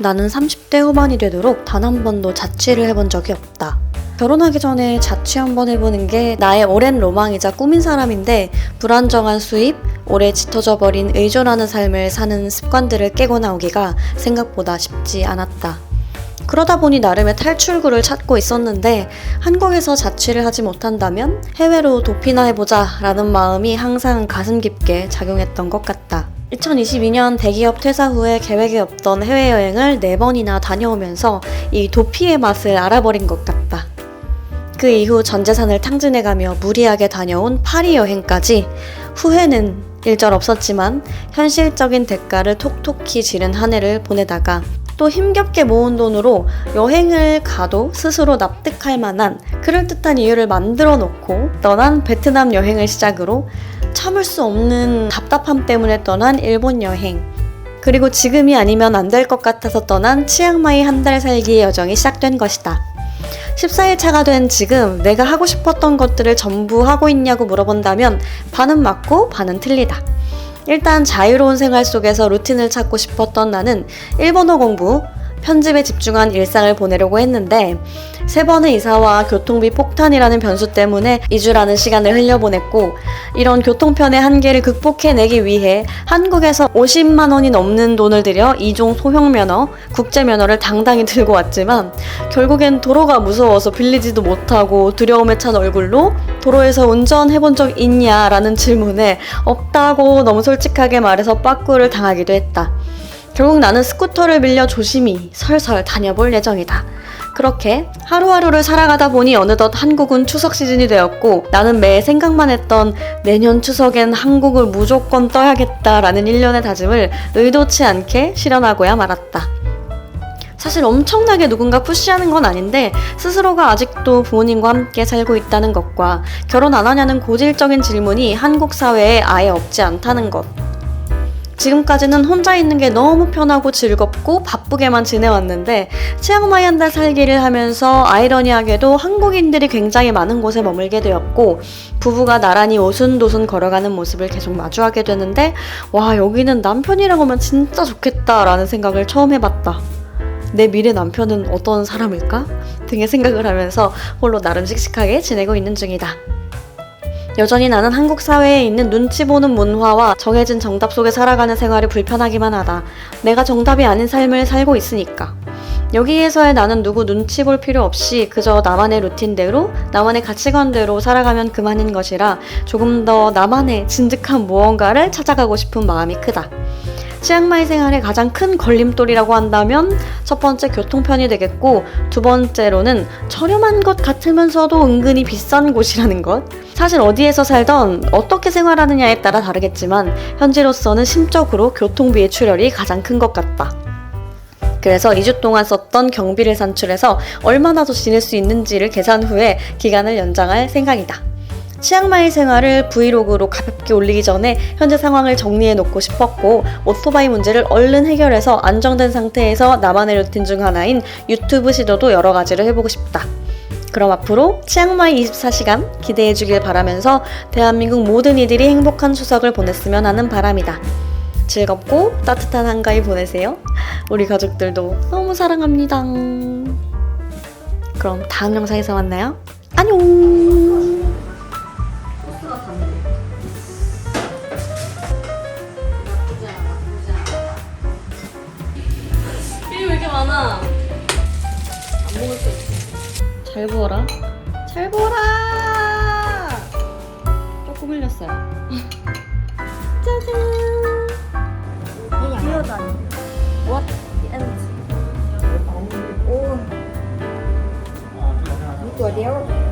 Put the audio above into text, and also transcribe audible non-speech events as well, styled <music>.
나는 30대 후반이 되도록 단 한 번도 자취를 해본 적이 없다. 결혼하기 전에 자취 한번 해보는 게 나의 오랜 로망이자 꿈인 사람인데 불안정한 수입, 오래 짙어져 버린 의존하는 삶을 사는 습관들을 깨고 나오기가 생각보다 쉽지 않았다. 그러다 보니 나름의 탈출구를 찾고 있었는데 한국에서 자취를 하지 못한다면 해외로 도피나 해보자 라는 마음이 항상 가슴 깊게 작용했던 것 같다. 2022년 대기업 퇴사 후에 계획이 없던 해외여행을 4번이나 다녀오면서 이 도피의 맛을 알아버린 것 같다. 그 이후 전 재산을 탕진해가며 무리하게 다녀온 파리 여행까지 후회는 일절 없었지만 현실적인 대가를 톡톡히 지른 한 해를 보내다가 또 힘겹게 모은 돈으로 여행을 가도 스스로 납득할 만한 그럴듯한 이유를 만들어 놓고 떠난 베트남 여행을 시작으로 참을 수 없는 답답함 때문에 떠난 일본 여행 그리고 지금이 아니면 안 될 것 같아서 떠난 치앙마이 한 달 살기의 여정이 시작된 것이다. 14일 차가 된 지금 내가 하고 싶었던 것들을 전부 하고 있냐고 물어본다면 반은 맞고 반은 틀리다. 일단 자유로운 생활 속에서 루틴을 찾고 싶었던 나는 일본어 공부, 편집에 집중한 일상을 보내려고 했는데 세 번의 이사와 교통비 폭탄이라는 변수 때문에 2주라는 시간을 흘려보냈고 이런 교통편의 한계를 극복해내기 위해 한국에서 50만 원이 넘는 돈을 들여 이종 소형 면허, 국제 면허를 당당히 들고 왔지만 결국엔 도로가 무서워서 빌리지도 못하고 두려움에 찬 얼굴로 도로에서 운전해본 적 있냐라는 질문에 없다고 너무 솔직하게 말해서 빠꾸를 당하기도 했다. 결국 나는 스쿠터를 빌려 조심히 설설 다녀볼 예정이다. 그렇게 하루하루를 살아가다 보니 어느덧 한국은 추석 시즌이 되었고 나는 매 생각만 했던 내년 추석엔 한국을 무조건 떠야겠다라는 일련의 다짐을 의도치 않게 실현하고야 말았다. 사실 엄청나게 누군가 푸시하는 건 아닌데 스스로가 아직도 부모님과 함께 살고 있다는 것과 결혼 안 하냐는 고질적인 질문이 한국 사회에 아예 없지 않다는 것. 지금까지는 혼자 있는 게 너무 편하고 즐겁고 바쁘게만 지내왔는데 치앙마이 한 달 살기를 하면서 아이러니하게도 한국인들이 굉장히 많은 곳에 머물게 되었고 부부가 나란히 오순도순 걸어가는 모습을 계속 마주하게 되는데 와 여기는 남편이랑 오면 진짜 좋겠다라는 생각을 처음 해봤다. 내 미래 남편은 어떤 사람일까? 등의 생각을 하면서 홀로 나름 씩씩하게 지내고 있는 중이다. 여전히 나는 한국 사회에 있는 눈치 보는 문화와 정해진 정답 속에 살아가는 생활이 불편하기만 하다. 내가 정답이 아닌 삶을 살고 있으니까. 여기에서의 나는 누구 눈치 볼 필요 없이 그저 나만의 루틴대로, 나만의 가치관대로 살아가면 그만인 것이라 조금 더 나만의 진득한 무언가를 찾아가고 싶은 마음이 크다. 치앙마이 생활의 가장 큰 걸림돌이라고 한다면 첫 번째 교통편이 되겠고 두 번째로는 저렴한 것 같으면서도 은근히 비싼 곳이라는 것. 사실 어디에서 살던 어떻게 생활하느냐에 따라 다르겠지만 현재로서는 심적으로 교통비의 출혈이 가장 큰 것 같다. 그래서 2주 동안 썼던 경비를 산출해서 얼마나 더 지낼 수 있는지를 계산 후에 기간을 연장할 생각이다. 치앙마이 생활을 브이로그로 가볍게 올리기 전에 현재 상황을 정리해 놓고 싶었고 오토바이 문제를 얼른 해결해서 안정된 상태에서 나만의 루틴 중 하나인 유튜브 시도도 여러 가지를 해보고 싶다. 그럼 앞으로 치앙마이 24시간 기대해 주길 바라면서 대한민국 모든 이들이 행복한 추석을 보냈으면 하는 바람이다. 즐겁고 따뜻한 한가위 보내세요. 우리 가족들도 너무 사랑합니다. 그럼 다음 영상에서 만나요. 안녕! 많아? 안 먹을 게 없어. 잘 부어라. 잘 부어라! 조금 흘렸어요. <laughs> 짜잔! What ends? Ủa, tuổi đéo